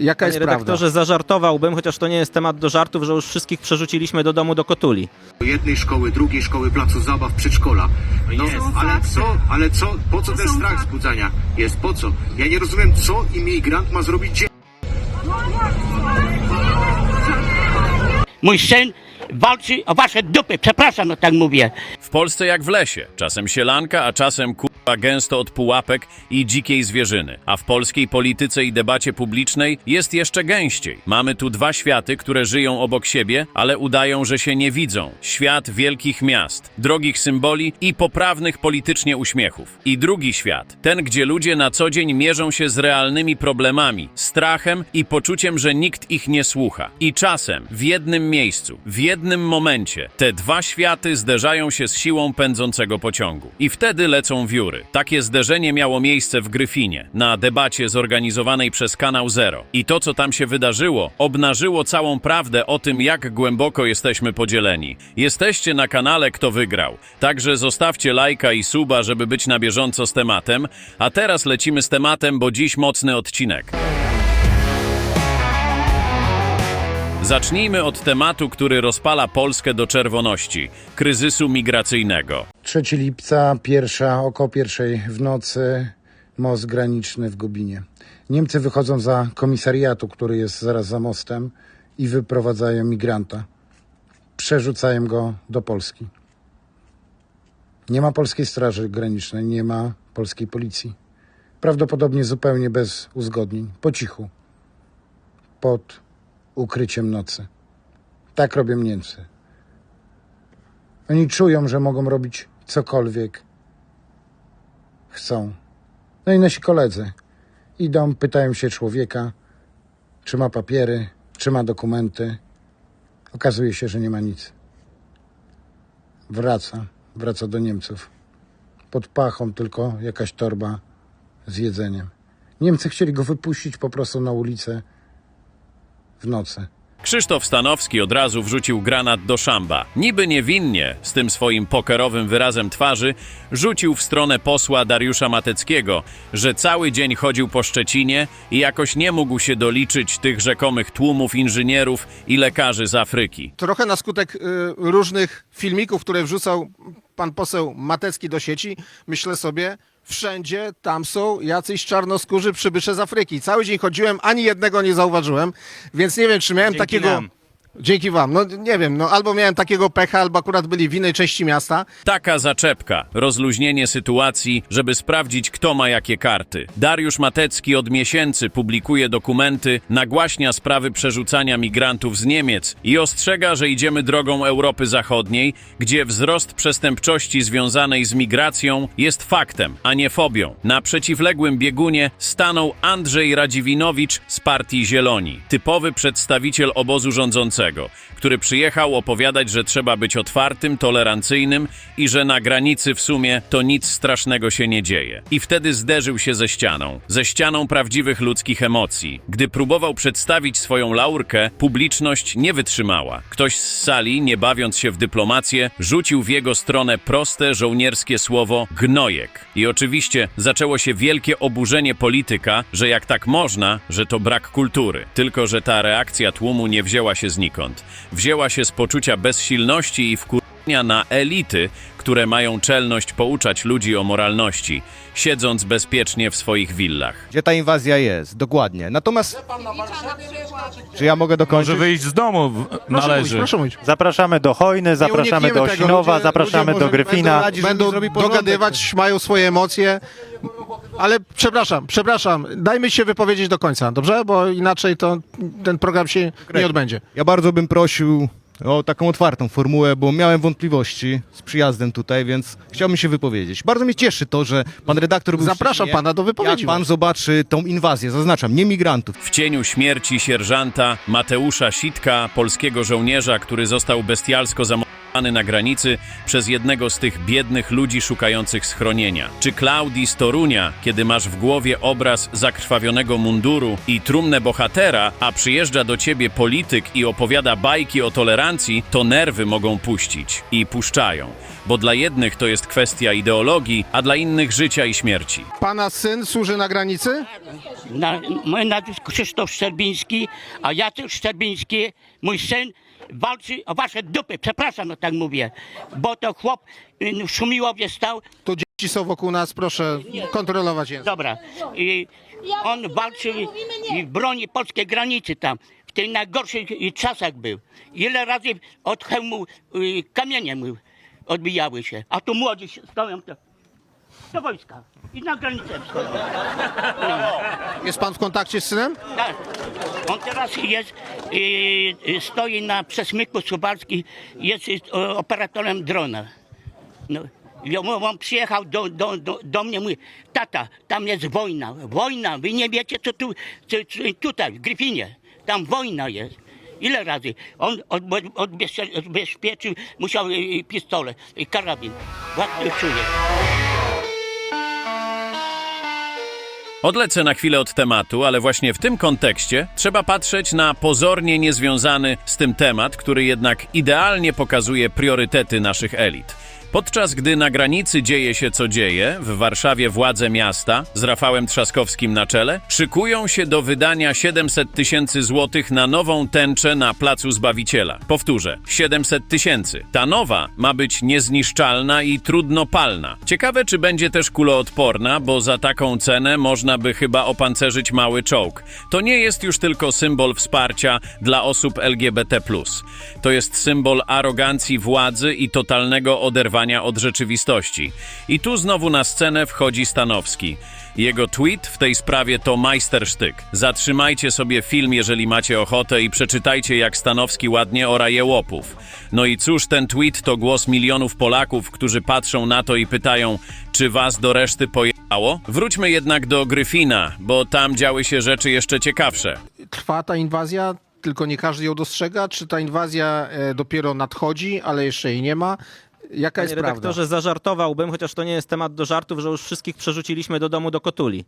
Jaka Panie jest prawda? redaktorze, zażartowałbym, chociaż to nie jest temat do żartów, że już wszystkich przerzuciliśmy do domu do Kotuli. jednej szkoły, drugiej szkoły, placu zabaw, przedszkola. No, ale co, ale co, po co ten strach wzbudzania jest, po co? Ja nie rozumiem, co imigrant ma zrobić dzie- Mój syn walczy o wasze dupy, przepraszam, no tak mówię. W Polsce jak w lesie. Czasem sielanka, a czasem kurwa gęsto od pułapek i dzikiej zwierzyny. A w polskiej polityce i debacie publicznej jest jeszcze gęściej. Mamy tu dwa światy, które żyją obok siebie, ale udają, że się nie widzą. Świat wielkich miast, drogich symboli i poprawnych politycznie uśmiechów. I drugi świat, ten, gdzie ludzie na co dzień mierzą się z realnymi problemami, strachem i poczuciem, że nikt ich nie słucha. I czasem, w jednym miejscu, w jednym momencie, te dwa światy zderzają się z siłą pędzącego pociągu. I wtedy lecą wióry. Takie zderzenie miało miejsce w Gryfinie, na debacie zorganizowanej przez Kanał Zero. I to, co tam się wydarzyło, obnażyło całą prawdę o tym, jak głęboko jesteśmy podzieleni. Jesteście na kanale Kto Wygrał. Także zostawcie lajka i suba, żeby być na bieżąco z tematem. A teraz lecimy z tematem, bo dziś mocny odcinek. Zacznijmy od tematu, który rozpala Polskę do czerwoności kryzysu migracyjnego. 3 lipca, pierwsza, około pierwszej w nocy, most graniczny w Gobinie. Niemcy wychodzą za komisariatu, który jest zaraz za mostem i wyprowadzają migranta. Przerzucają go do Polski. Nie ma polskiej straży granicznej, nie ma polskiej policji. Prawdopodobnie zupełnie bez uzgodnień, po cichu, pod ukryciem nocy. Tak robią Niemcy. Oni czują, że mogą robić cokolwiek chcą. No i nasi koledzy idą, pytają się człowieka, czy ma papiery, czy ma dokumenty. Okazuje się, że nie ma nic. Wraca, wraca do Niemców. Pod pachą tylko jakaś torba z jedzeniem. Niemcy chcieli go wypuścić po prostu na ulicę w nocy. Krzysztof Stanowski od razu wrzucił granat do szamba. Niby niewinnie, z tym swoim pokerowym wyrazem twarzy, rzucił w stronę posła Dariusza Mateckiego, że cały dzień chodził po Szczecinie i jakoś nie mógł się doliczyć tych rzekomych tłumów inżynierów i lekarzy z Afryki. Trochę na skutek y, różnych filmików, które wrzucał pan poseł Matecki do sieci, myślę sobie, wszędzie tam są jacyś czarnoskórzy przybysze z Afryki. Cały dzień chodziłem, ani jednego nie zauważyłem, więc nie wiem, czy miałem Dzięki takiego... nam. Dzięki wam. No nie wiem, no albo miałem takiego pecha, albo akurat byli w innej części miasta. Taka zaczepka, rozluźnienie sytuacji, żeby sprawdzić, kto ma jakie karty. Dariusz Matecki od miesięcy publikuje dokumenty, nagłaśnia sprawy przerzucania migrantów z Niemiec i ostrzega, że idziemy drogą Europy Zachodniej, gdzie wzrost przestępczości związanej z migracją jest faktem, a nie fobią. Na przeciwległym biegunie stanął Andrzej Radziwinowicz z Partii Zieloni, typowy przedstawiciel obozu rządzącego, który przyjechał opowiadać, że trzeba być otwartym, tolerancyjnym i że na granicy w sumie to nic strasznego się nie dzieje. I wtedy zderzył się ze ścianą, ze ścianą prawdziwych ludzkich emocji. Gdy próbował przedstawić swoją laurkę, publiczność nie wytrzymała. Ktoś z sali, nie bawiąc się w dyplomację, rzucił w jego stronę proste żołnierskie słowo gnojek. I oczywiście zaczęło się wielkie oburzenie polityka, że jak tak można, że to brak kultury. Tylko, że ta reakcja tłumu nie wzięła się znikąd. Wzięła się z poczucia bezsilności i wkurwienia na elity, które mają czelność pouczać ludzi o moralności, siedząc bezpiecznie w swoich willach. gdzie ta inwazja jest, dokładnie. Natomiast... Czy ja mogę dokończyć? Może wyjść z domu, w- Proszę należy. mówić, proszę mówić. Zapraszamy do Hojny, zapraszamy do tego. Osinowa, Ludzie- zapraszamy ludzie do może Gryfina. Będą, będą porządek. dogadywać, mają swoje emocje. Ale przepraszam, przepraszam, dajmy się wypowiedzieć do końca, dobrze? Bo inaczej to ten program się nie odbędzie. Ja bardzo bym prosił o taką otwartą formułę, bo miałem wątpliwości z przyjazdem tutaj, więc chciałbym się wypowiedzieć. Bardzo mnie cieszy to, że pan redaktor był w Zapraszam Szczecinie. pana do wypowiedzi. Jak pan zobaczy tą inwazję, zaznaczam, nie migrantów, W cieniu śmierci sierżanta Mateusza Sitka, polskiego żołnierza, który został bestialsko zamordowany na granicy przez jednego z tych biednych ludzi szukających schronienia. Czy Klaudii z Torunia, kiedy masz w głowie obraz zakrwawionego munduru i trumnę bohatera, a przyjeżdża do ciebie polityk i opowiada bajki o tolerancji, to nerwy mogą puścić. I puszczają. Bo dla jednych to jest kwestia ideologii, a dla innych życia i śmierci. Pana syn służy na granicy? Na, moje nazwisko Krzysztof Szczerbiński, a Jacek Szczerbiński, mój syn, walczy o wasze dupy, przepraszam, no tak mówię, bo to chłop y, w Szumiłowie stał, To dzieci są wokół nas, proszę kontrolować język. dobra, i on walczył i broni polskiej granicy tam, w tych najgorszych y, czasach był. Ile razy od hełmu y, kamieniem odbijały się, a tu młodzi się stoją to, do wojska i na granicę wschodnią. Jest pan w kontakcie z synem? Tak. On teraz jest, y, y, stoi na przesmyku suwalskim, jest y, o- operatorem drona. No. I on, on przyjechał do, do, do, do mnie, mówi, tata, tam jest wojna, wojna, wy nie wiecie co tu, co, co, tutaj, w Gryfinie, tam wojna jest. Ile razy? On odbe- odbezpie- odbezpieczył, musiał y, y, pistolet, y, karabin. Właśnie czuje. Odlecę na chwilę od tematu, ale właśnie w tym kontekście trzeba patrzeć na pozornie niezwiązany z tym temat, który jednak idealnie pokazuje priorytety naszych elit. Podczas gdy na granicy dzieje się co dzieje, w Warszawie władze miasta z Rafałem Trzaskowskim na czele szykują się do wydania 700 tysięcy złotych na nową tęczę na Placu Zbawiciela. Powtórzę, 700 tysięcy. Ta nowa ma być niezniszczalna i trudnopalna. Ciekawe, czy będzie też kuloodporna, bo za taką cenę można by chyba opancerzyć mały czołg. To nie jest już tylko symbol wsparcia dla osób LGBT. To jest symbol arogancji władzy i totalnego oderwania od rzeczywistości. I tu znowu na scenę wchodzi Stanowski. Jego tweet w tej sprawie to majstersztyk. Zatrzymajcie sobie film, jeżeli macie ochotę i przeczytajcie, jak Stanowski ładnie oraje łopów. No i cóż, ten tweet to głos milionów Polaków, którzy patrzą na to i pytają, czy was do reszty pojechało? Wróćmy jednak do Gryfina, bo tam działy się rzeczy jeszcze ciekawsze. Trwa ta inwazja, tylko nie każdy ją dostrzega? Czy ta inwazja e, dopiero nadchodzi, ale jeszcze jej nie ma? Jaka Panie jest prawda? redaktorze, zażartowałbym, chociaż to nie jest temat do żartów, że już wszystkich przerzuciliśmy do domu do Kotuli.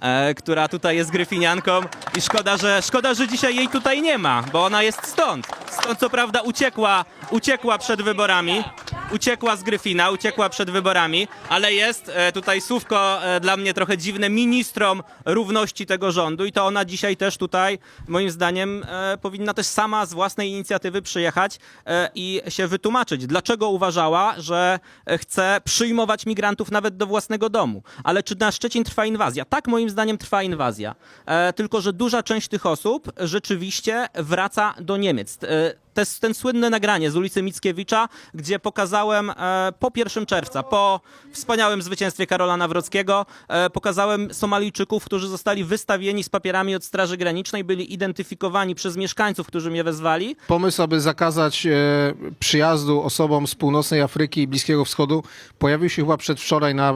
E, która tutaj jest gryfinianką i szkoda że, szkoda, że dzisiaj jej tutaj nie ma, bo ona jest stąd. Stąd co prawda uciekła, uciekła przed wyborami, uciekła z Gryfina, uciekła przed wyborami, ale jest e, tutaj słówko e, dla mnie trochę dziwne, ministrom równości tego rządu i to ona dzisiaj też tutaj, moim zdaniem, e, powinna też sama z własnej inicjatywy przyjechać e, i się wytłumaczyć, dlaczego uważała, że e, chce przyjmować migrantów nawet do własnego domu. Ale czy na Szczecin trwa inwazja? Tak, moim zdaniem trwa inwazja. E, tylko, że duża część tych osób rzeczywiście wraca do Niemiec. E, te, ten słynne nagranie z ulicy Mickiewicza, gdzie pokazałem e, po 1 czerwca, po wspaniałym zwycięstwie Karola Nawrockiego, e, pokazałem Somalijczyków, którzy zostali wystawieni z papierami od Straży Granicznej, byli identyfikowani przez mieszkańców, którzy mnie wezwali. Pomysł, aby zakazać e, przyjazdu osobom z północnej Afryki i Bliskiego Wschodu pojawił się chyba przedwczoraj na,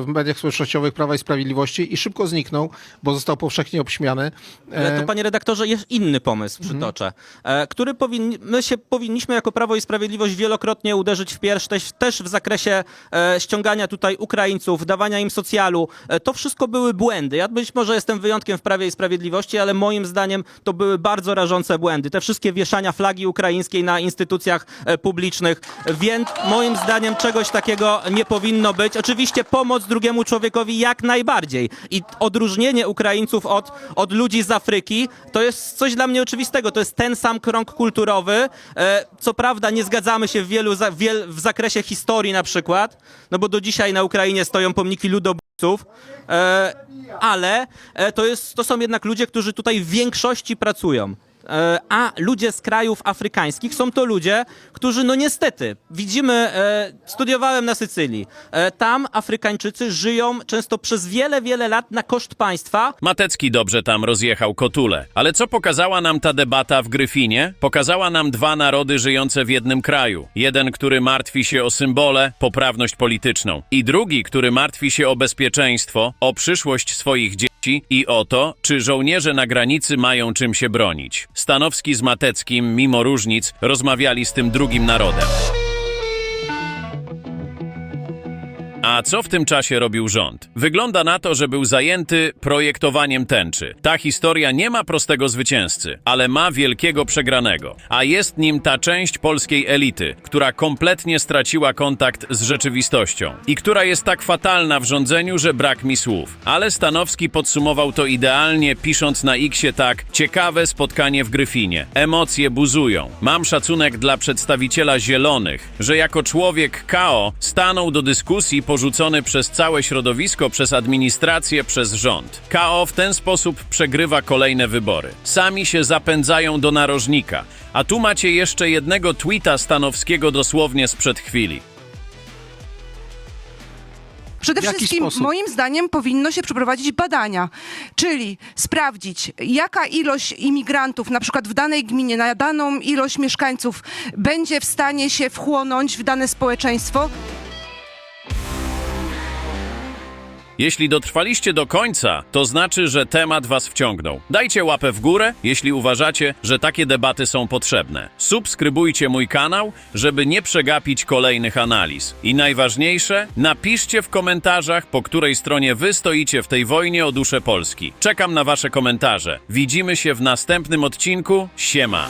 w mediach społecznościowych Prawa i Sprawiedliwości i szybko zniknął, bo został powszechnie obśmiany. Ale to, panie redaktorze, jest inny pomysł, przytoczę, e, który powinni, my się powinniśmy jako Prawo i Sprawiedliwość wielokrotnie uderzyć w pierś, też, też w zakresie e, ściągania tutaj Ukraińców, dawania im socjalu. E, to wszystko były błędy. Ja być może jestem wyjątkiem w Prawie i Sprawiedliwości, ale moim zdaniem to były bardzo rażące błędy. Te wszystkie wieszania flagi ukraińskiej na instytucjach e, publicznych, więc moim zdaniem czegoś takiego nie powinno być. Oczywiście pomoc drugiemu człowiekowi jak najbardziej i odróżnienie Ukraińców od, od ludzi z Afryki to jest coś dla mnie oczywistego. To jest ten sam krąg kulturowy. E, co prawda nie zgadzamy się w wielu w zakresie historii na przykład, no bo do dzisiaj na Ukrainie stoją pomniki ludobójców, e, ale e, to, jest, to są jednak ludzie, którzy tutaj w większości pracują. E, A ludzie z krajów afrykańskich są to ludzie, którzy, no niestety, widzimy, e, studiowałem na Sycylii. E, tam Afrykańczycy żyją często przez wiele, wiele lat na koszt państwa, Matecki dobrze tam rozjechał kotule. Ale co pokazała nam ta debata w Gryfinie? Pokazała nam dwa narody żyjące w jednym kraju. Jeden, który martwi się o symbole, poprawność polityczną. I drugi, który martwi się o bezpieczeństwo, o przyszłość swoich dzieci i o to, czy żołnierze na granicy mają czym się bronić. Stanowski z Mateckim, mimo różnic, rozmawiali z tym drugim narodem. A co w tym czasie robił rząd? Wygląda na to, że był zajęty projektowaniem tęczy. Ta historia nie ma prostego zwycięzcy, ale ma wielkiego przegranego. A jest nim ta część polskiej elity, która kompletnie straciła kontakt z rzeczywistością i która jest tak fatalna w rządzeniu, że brak mi słów. Ale Stanowski podsumował to idealnie, pisząc na Xie tak: ciekawe spotkanie w Gryfinie. Emocje buzują. Mam szacunek dla przedstawiciela Zielonych, że jako człowiek KO stanął do dyskusji porzucony przez całe środowisko, przez administrację, przez rząd. KO w ten sposób przegrywa kolejne wybory. Sami się zapędzają do narożnika. A tu macie jeszcze jednego tweeta Stanowskiego dosłownie sprzed chwili. Przede W jaki wszystkim, sposób? moim zdaniem, powinno się przeprowadzić badania, czyli sprawdzić, jaka ilość imigrantów, na przykład w danej gminie, na daną ilość mieszkańców, będzie w stanie się wchłonąć w dane społeczeństwo. Jeśli dotrwaliście do końca, to znaczy, że temat was wciągnął. Dajcie łapę w górę, jeśli uważacie, że takie debaty są potrzebne. Subskrybujcie mój kanał, żeby nie przegapić kolejnych analiz. I najważniejsze, napiszcie w komentarzach, po której stronie wy stoicie w tej wojnie o duszę Polski. Czekam na wasze komentarze. Widzimy się w następnym odcinku. Siema.